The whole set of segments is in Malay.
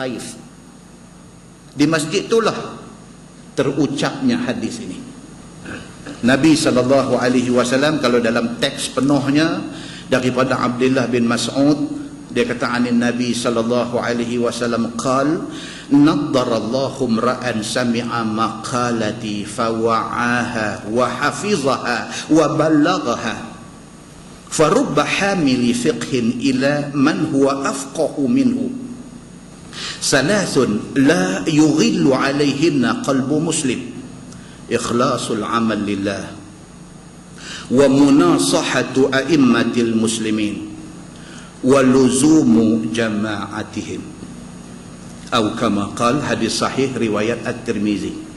Khaif. Di masjid itulah terucapnya hadis ini. Nabi sallallahu alaihi wasallam kalau dalam teks penuhnya daripada Abdullah bin Mas'ud dia kata anin Nabi sallallahu alaihi wasallam qal naddarallahu ra'an sami'a maqalati fawa'aha wa hafizaha wa ballaghaha فرب حامل فقه إلى من هو أفقه منه ثلاث لا يغل عليهن قلب مسلم إخلاص العمل لله ومناصحة أئمة المسلمين ولزوم جماعتهم أو كما قال حديث صحيح رواية الترمذي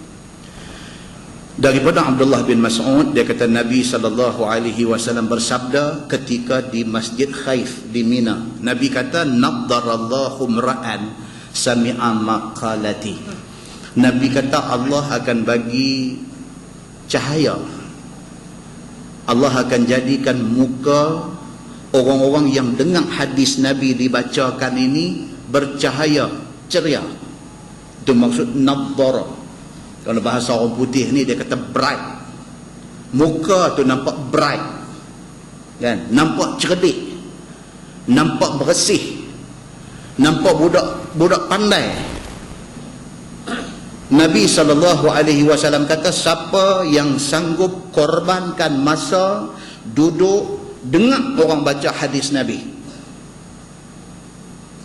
daripada Abdullah bin Mas'ud dia kata Nabi sallallahu alaihi wasallam bersabda ketika di Masjid Khaif di Mina Nabi kata naddarallahu ra'an sami'a maqalati. Nabi kata Allah akan bagi cahaya. Allah akan jadikan muka orang-orang yang dengar hadis Nabi dibacakan ini bercahaya ceria. Itu maksud naddara kalau bahasa orang putih ni dia kata bright. Muka tu nampak bright. Kan? Nampak cerdik. Nampak bersih. Nampak budak budak pandai. Nabi SAW kata siapa yang sanggup korbankan masa duduk dengar orang baca hadis Nabi.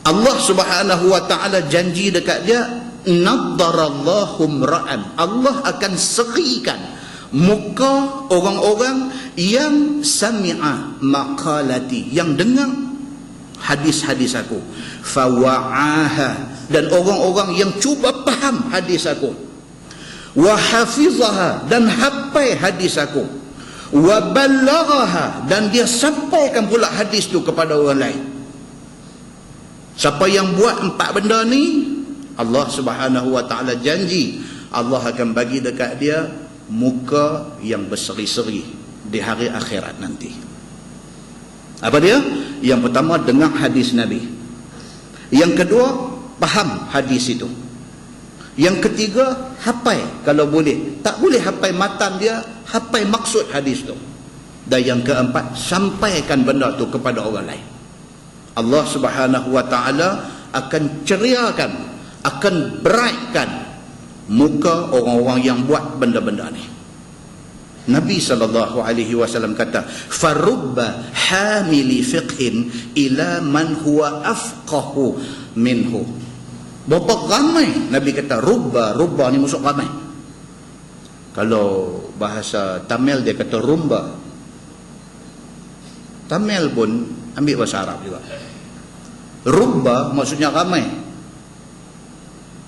Allah Subhanahu wa taala janji dekat dia naddarallahu ra'an Allah akan serikan muka orang-orang yang sami'a maqalati yang dengar hadis-hadis aku. Fawa'aha. Dan orang-orang yang cuba faham hadis aku. Wa hafizaha dan hafal hadis aku. Wa ballaghaha dan dia sampaikan pula hadis tu kepada orang lain. Siapa yang buat empat benda ni Allah Subhanahu Wa Taala janji Allah akan bagi dekat dia muka yang berseri-seri di hari akhirat nanti. Apa dia? Yang pertama dengar hadis Nabi. Yang kedua faham hadis itu. Yang ketiga hafal kalau boleh. Tak boleh hafal matan dia, hafal maksud hadis tu. Dan yang keempat sampaikan benda tu kepada orang lain. Allah Subhanahu Wa Taala akan ceriakan akan brightkan muka orang-orang yang buat benda-benda ni. Nabi sallallahu alaihi wasallam kata, "Farubba hamili fiqhin ila man huwa afqahu minhu." Berapa ramai Nabi kata rubba, rubba ni maksud ramai. Kalau bahasa Tamil dia kata rumba. Tamil pun ambil bahasa Arab juga. Rubba maksudnya ramai.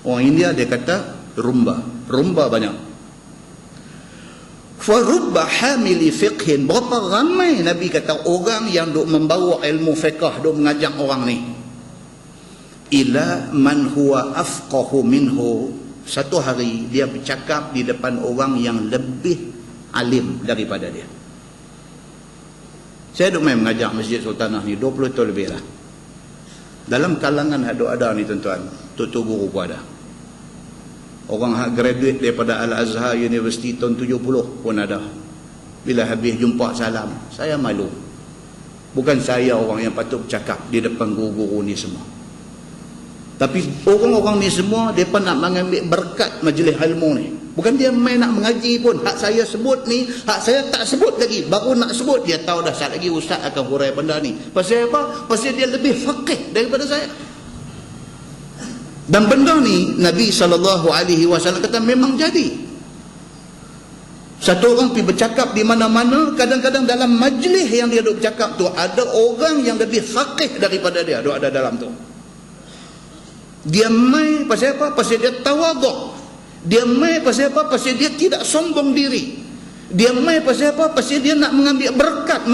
Orang India dia kata rumba. Rumba banyak. Farubba hamili fiqhin. Berapa ramai Nabi kata orang yang duk membawa ilmu fiqh, duk mengajak orang ni. Ila man huwa afqahu minhu. Satu hari dia bercakap di depan orang yang lebih alim daripada dia. Saya duk main mengajak Masjid Sultanah ni 20 tahun lebih lah. Dalam kalangan ada-ada ni tuan-tuan, tutu guru pun ada. Orang hak graduate daripada Al-Azhar University tahun 70 pun ada. Bila habis jumpa salam, saya malu. Bukan saya orang yang patut bercakap di depan guru-guru ni semua. Tapi orang-orang ni semua, mereka nak mengambil berkat majlis ilmu ni. Bukan dia main nak mengaji pun. Hak saya sebut ni, hak saya tak sebut lagi. Baru nak sebut, dia tahu dah saat lagi ustaz akan hurai benda ni. Pasal apa? Pasal dia lebih faqih daripada saya. Dan benda ni Nabi SAW kata memang jadi. Satu orang pergi bercakap di mana-mana, kadang-kadang dalam majlis yang dia duduk bercakap tu, ada orang yang lebih faqih daripada dia, duduk ada dalam tu. Dia mai pasal apa? Pasal dia tawaduk. Dia mai pasal apa? Pasal dia tidak sombong diri. Dia mai pasal apa? Pasal dia nak mengambil berkat.